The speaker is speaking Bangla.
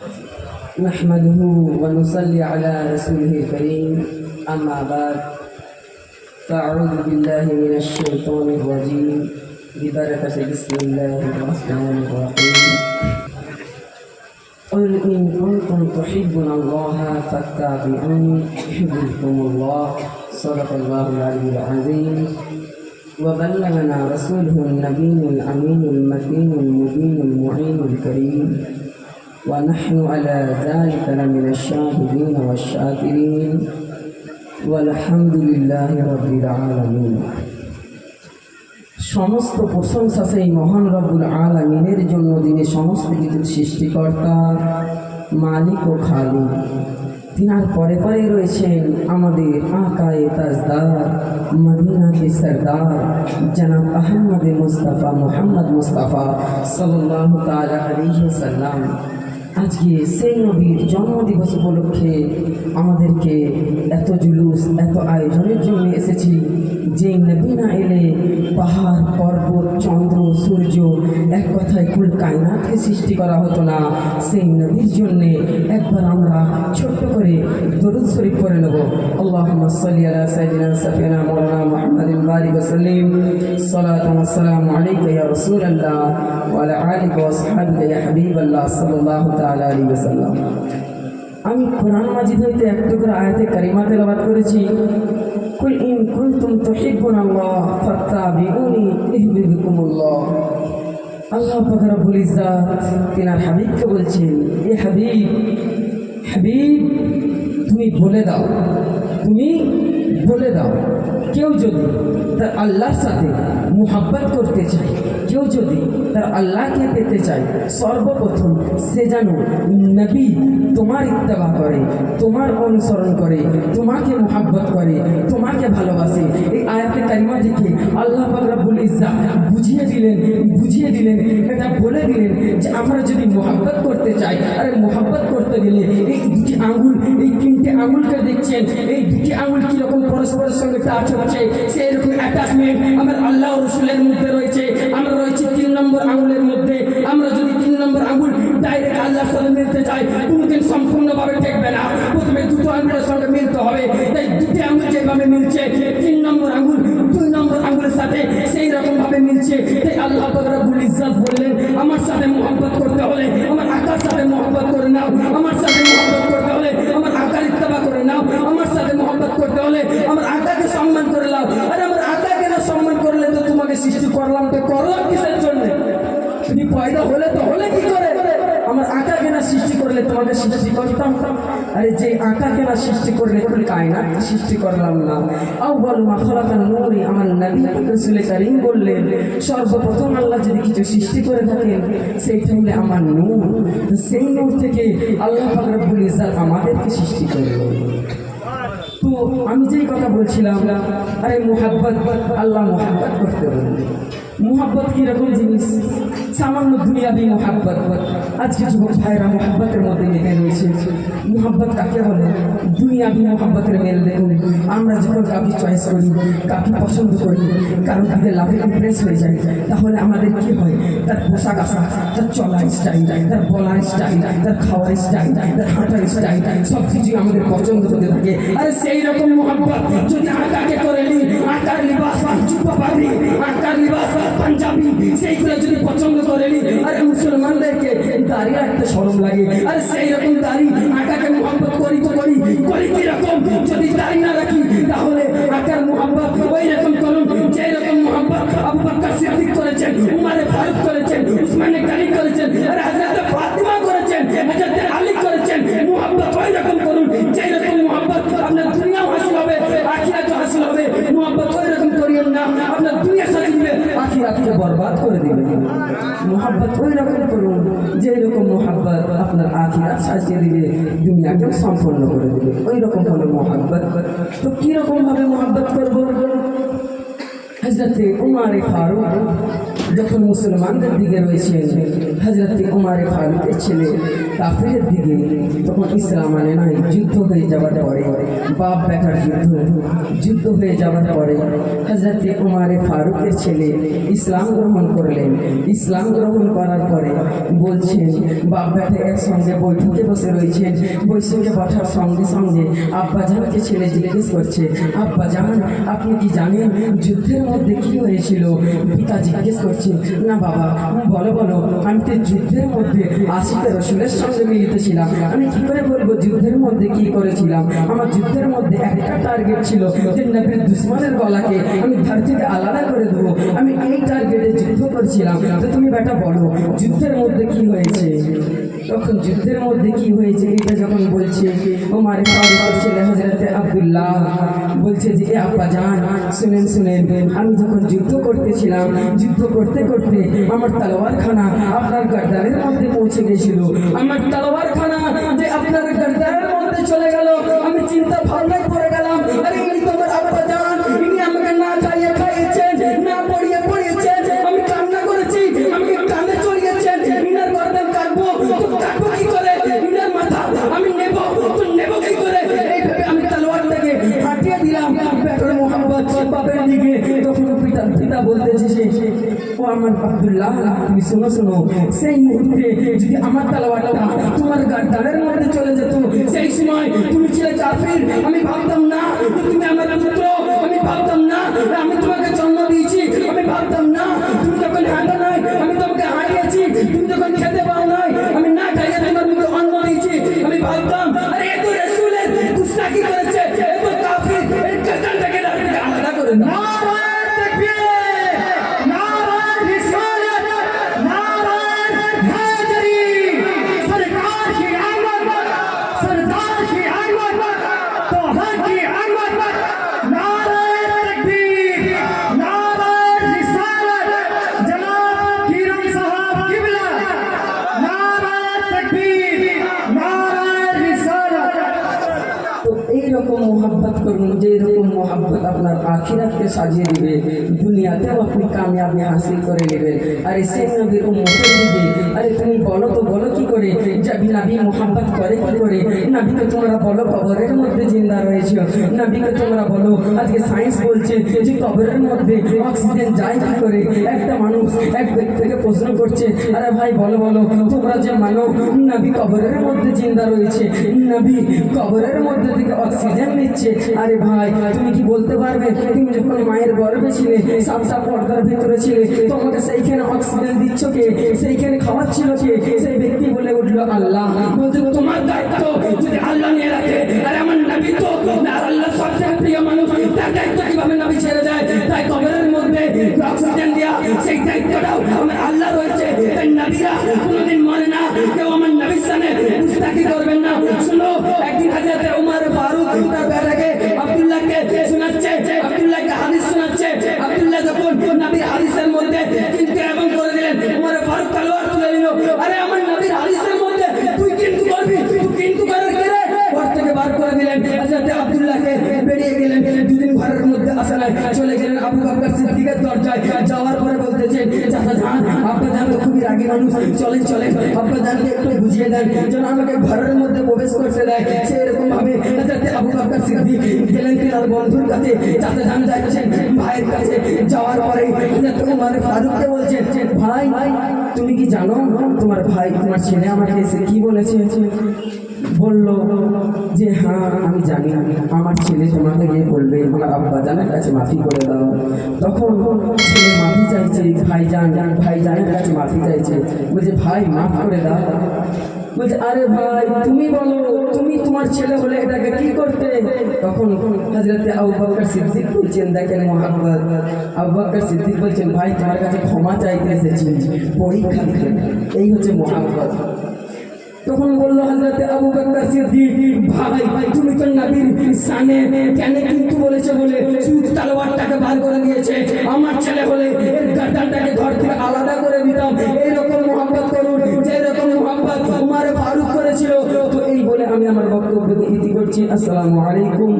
نحمده ونصلي على رسوله الكريم أما بعد فأعوذ بالله من الشيطان الرجيم. ببركة بسم الله الرحمن الرحيم. قل إن كنتم تحبون الله فاتبعوني يحببكم الله. صدق الله العلي العظيم. وبلغنا رسوله النبي الأمين المتين المبين المعين الكريم. ونحن على ذلك لمن الشاهدين والشاكرين والحمد لله رب العالمين সমস্ত প্রশংসা সেই মহান রব্বুল আলমিনের জন্য যিনি সমস্ত কিছুর সৃষ্টিকর্তা মালিক ও খালি তিনার পরে পরে রয়েছেন আমাদের আকায়ে তাজদার মদিনা কে সরদার জনাব আহমদ মুস্তাফা মোহাম্মদ মুস্তাফা সাল্লাল্লাহু তাআলা আলাইহি সাল্লাম আজকে সেই নবীর জন্মদিবস উপলক্ষে আমাদেরকে এত জুলুস এত আয়োজনের জন্য এসেছি। যে না এলে পাহাড়, পর্বত, চন্দ্র, সূর্য, এক কথায় কুল কায়নাতকে সৃষ্টি করা হতো না। সেই নবীর জন্যে একবার আমরা ছোট্ট করে দরুদ শরীফ করে নেব। সাল্লি আলা আমি কোরআন মাজিদ হইতে একটু করে আয়াতে কারিমা তেলাওয়াত করেছি। কুল ইন الله فاتبعوني ফাত্তাবিউনি الله আল্লাহ পাক রব্বুল ইজ্জাত তিনার হাবিবকে বলছেন, এ হাবিব হাবিব, তুমি বলে দাও, তুমি বলে দাও। কেউ যদি তার আল্লাহর সাথে মুহাব্বত করতে চায়, কেউ যদি তার আল্লাহকে পেতে চায়, সর্বপ্রথম সে যেন নবী তোমার ইত্তেবা করে, তোমার অনুসরণ করে, তোমাকে মুহাব্বত করে, তোমাকে ভালোবাসে। থেকে আল্লাহ রব্বুল ইজ্জা বুঝিয়ে দিলেন বুঝিয়ে দিলেন, এটা বলে দিলেন যে আমরা যদি মোহাব্বত করতে চাই, আরে মোহাব্বত করতে গেলে এই দুটি আঙুল, এই তিনটে আঙুলকে দেখছেন, এই দুটি আঙুল কীরকম পরস্পরের সঙ্গে টাচ হচ্ছে? সেই রকম অ্যাটাচমেন্ট আমার আল্লাহ রসুলের মধ্যে রয়েছে। আমরা রয়েছে তিন নম্বর আঙুলের মধ্যে। আমরা যদি তিন নম্বর আঙুল ডাইরেক্ট আল্লাহর সাথে মিলতে চাই, কোনোদিন সম্পূর্ণভাবে ঠেকবে না। প্রথমে দুটো আঙুলের সঙ্গে মিলতে হবে। মিলছে তাই আল্লাহ রব্বুল ইজ্জত বললেন আমার সাথে মোহাম্মত করতে হলে আমার আকার সাথে মোহাম্মত করে নাও আমার সাথে মোহাম্মত করতে হলে আমার আকার ইত্তেবা করে নাও আমার সাথে মোহাম্মত করতে হলে আমার আকাকে সম্মান করে নাও আরে আমার আকাকে না সম্মান করলে তো তোমাকে সৃষ্টি করলাম তো করলাম কিসের জন্য তুমি পয়দা হলে তো হলে কি করে আমার আঁকা কেনা সৃষ্টি করলে তোমাকে সৃষ্টি করতাম। আরে যে আঁকা কেনা সৃষ্টি করলে কুল কায়নাত সৃষ্টি করলাম না। আও বল মাখলাকান নূরি, আমার নবী রাসূল করিম বললেন, সর্বপ্রথম আল্লাহ যদি কিছু সৃষ্টি করে থাকেন, সেইটা হলে আমার নূর। সেই নূর থেকে আল্লাহ রব্বুল ইজ্জাত আমাদেরকে সৃষ্টি করলেন। তো আমি যেই কথা বলছিলাম, আরে মোহাব্বত, আল্লাহ মোহাব্বত করতে বললেন। মোহাব্বত কীরকম জিনিস? সামান্য দুনিয়াবি মোহাব্বত। আজকে যুবক ভাইরা মোহাব্বতের মধ্যে মেতে রয়েছে। মোহাব্বত কাকে বলে? দুনিয়াবি মোহাব্বতের মেল দেখুন। আমরা যখন কাউকে চয়েস করি, কাউকে পছন্দ করি কারও দিকে লাভে ইমপ্রেস হয়ে যায় তাহলে আমাদের কি হয়? তার পোশাক আশাক, তার চলার স্টাইল তার বলার স্টাইল তার খাওয়ার স্টাইল তার হাঁটার স্টাইল সব কিছুই আমাদের পছন্দ হতে থাকে। আরে সেই রকম মোহাম্মত যদি আকাকে করে নিই আকার লিবাস চুপা সেইগুলো যদি পছন্দ করেনি, আরে মুসলমানদেরকে দাড়ি রাখতে সরম লাগে। আরে সেই রকম দাড়ি আঁকাকে মোহাম্মত করি তো করি করি কীরকম? যদি দাঁড়িয়ে না রাখি, তাহলে আঁকার মোহাম্মত ওই রকম করুন যেই রকম মোহাম্মত আবু বকর সিদ্দিক করেছেন, উমারে ফারুক করেছেন, উসমানে মোহাম্মত ওই রকম করুন যেই রকম মোহাম্মত আপনার আখিরাত সাজিয়ে দিবে দুনিয়াকেও সম্পন্ন করে দিবে ওই রকম হলো মোহাম্মত তো কীরকম ভাবে মোহাম্মত করব হজরতে উমারে ফারুক যখন মুসলমানদের দিকে রয়েছেন হজরতে উমারে ফারুকের ছেলে কাফেরের দিকে তখন ইসলাম মানে নয় যুদ্ধ হয়ে যাওয়ার পরে, বাপ বেটার যুদ্ধ যুদ্ধ হয়ে যাওয়ার পরে হজরত উমারে ফারুকের ছেলে ইসলাম গ্রহণ করলেন। ইসলাম গ্রহণ করার পরে বলছেন, বাপ বেটা একসঙ্গে বৈঠকে বসে রয়েছেন, বৈঠকে বসার সঙ্গে সঙ্গে আব্বা জানকে ছেলে জিজ্ঞেস করছে আব্বা জান আপনি কি জানেন যুদ্ধের মধ্যে কি হয়েছিল? পিতা জিজ্ঞেস করছে, না বাবা, বলো বলো আমি তো যুদ্ধের মধ্যে আশিতে রসুলের সঙ্গে মিলিত ছিলাম। আমি কি করে বলব, যুদ্ধের মধ্যে কি করেছিলাম? আমার যুদ্ধের মধ্যে একটা টার্গেট ছিল নবীর দুশ্মনের গলাকে আমি ধার আলাদা করে দেবো। আমি এই টার্গেটে যুদ্ধ করছিলাম। তো তুমি বেটা বলো, যুদ্ধের মধ্যে কি হয়েছে? তখন যুদ্ধের মধ্যে কি হয়েছে? এটা যখন বলছে ও মারে ফারুকের ছেলে হজরতে আব্দুল্লাহ বলছে যে আপা জান, শুনেন শুনেন, আমি যখন যুদ্ধ করতেছিলাম, যুদ্ধ করতে করতে আমার তালোয়ারখানা আপনার গার্দানের মধ্যে পৌঁছে গেছিল। আমার তালোয়ারখানা আব্দুল্লাহ, তুমি শোনো শোনো। সেই মুহূর্তে যদি আমার তালাবারটা তোমার গার্ডানের মধ্যে চলে যেত, সেই সময় তুমি ছিলে কাফির। আমি ভাবতাম, না, তুমি আখিরাতকে সাজিয়ে দিবে। দুনিয়াতেও আপনি কামিয়াবি হাসিল করে নেবেন। আর সেই নবীর উম্মতের দিকে আরে মধ্যে জিন্দা রয়েছে। কবরের মধ্যে নাবি কবরের মধ্যে থেকে অক্সিজেন নিচ্ছে। আরে ভাই, তুমি কি বলতে পারবে? তুমি যখন মায়ের গর্ভে ছিলে, সাতটা পর্দার ভিতরে ছিলে, তোমাকে সেইখানে অক্সিজেন দিচ্ছ কে? সেইখানে খাওয়াচ্ছিল কে সেই ব্যক্তি বলে উঠল, আল্লাহ বলছে তোমার দায়িত্ব যদি আল্লাহ নিয়ে রাখে, আরে আমার নবী তো আল্লাহ সবথেকে প্রিয় মানুষ, তার দায়িত্ব কীভাবে নবী ছেড়ে যায়? তাই কবরের মধ্যে অক্সিজেন দেওয়া সেই দায়িত্বটাও আমার আল্লাহ রয়েছে। তাই নবীরা কোনোদিন মরে না, কেউ আমার নবীর সামনে মুস্তাকি করবেন না। শুনো, একদিন হাজার উমার ফারুক তার বেটাকে আব্দুল্লাহকে শোনাচ্ছে, আব্দুল্লাহকে হাদিস শোনাচ্ছে। আব্দুল্লাহ যখন নবীর হাদিসের মধ্যে কিন্তু এমন করে দিলেন, উমার আমার নবীর হাদিসের মধ্যে কিন্তু ঘর থেকে বার করে দিলেন হযরত আব্দুল্লাহকে, বেরিয়ে গেলেন। দুদিন ঘরের মধ্যে আসা নাই, চলে গেলেন আবু বকর সিদ্দিকের দরজায়। যাওয়ার পরে মানুষ চলে আপনি জানকে একটু বুঝিয়ে দেন। যেন আমাকে ঘরের মধ্যে প্রবেশ করতে দেয়। সেরকম ভাবে যাতে আবু বকর সিদ্দিক গেলেন তিনার বন্ধুর কাছে। যাতে জান যাচ্ছেন, ভাইয়ের কাছে যাওয়ার পরে তোমার ফারুককে বলছেন, ভাই, তুমি কি জানো, তোমার ভাই, তোমার ছেলে আমাকে এসে কি বলেছে? বলল যে হ্যাঁ আমি জানি, আমার ছেলে তোমাকে গিয়ে বলবে আমার আব্বা, জানের কাছে মাফি করে দাও। তখন ছেলে মাফি চাইছে ভাই জান ভাই জানের কাছে মাফি চাইছে। বলছে, ভাই, মাফ করে দাও। বলছে, আরে ভাই, তুমি বলো, তুমি তোমার ছেলে বলে এটাকে কি করতে? তখন হজরত আবু বকর সিদ্দিক বলছেন, দেখেন মোহাম্মদ, আবু বকর সিদ্দিক বলছেন, ভাই, তোমার কাছে ক্ষমা চাইতে এসেছি, পরীক্ষা এই হচ্ছে মোহাম্মদ। তখন বলল হাজরাতে আবু বাক্তার সিদ্দিক, ভাই, তুমি তো নবীর সানে কেন কিন্তু বলেছে বলে সুদ তালোয়ারটাকে বার করে দিয়েছে। আমার ছেলে বলে এর গার্ডানটাকে ঘর থেকে আলাদা করে দিতাম। এরকম মোহাম্মত করুন, যেরকম মোহাম্মত উমারে ফারুক করেছিল। তো এই বলে আমি আমার বক্তব্য দিয়ে ইতি করছি। আসসালামু আলাইকুম।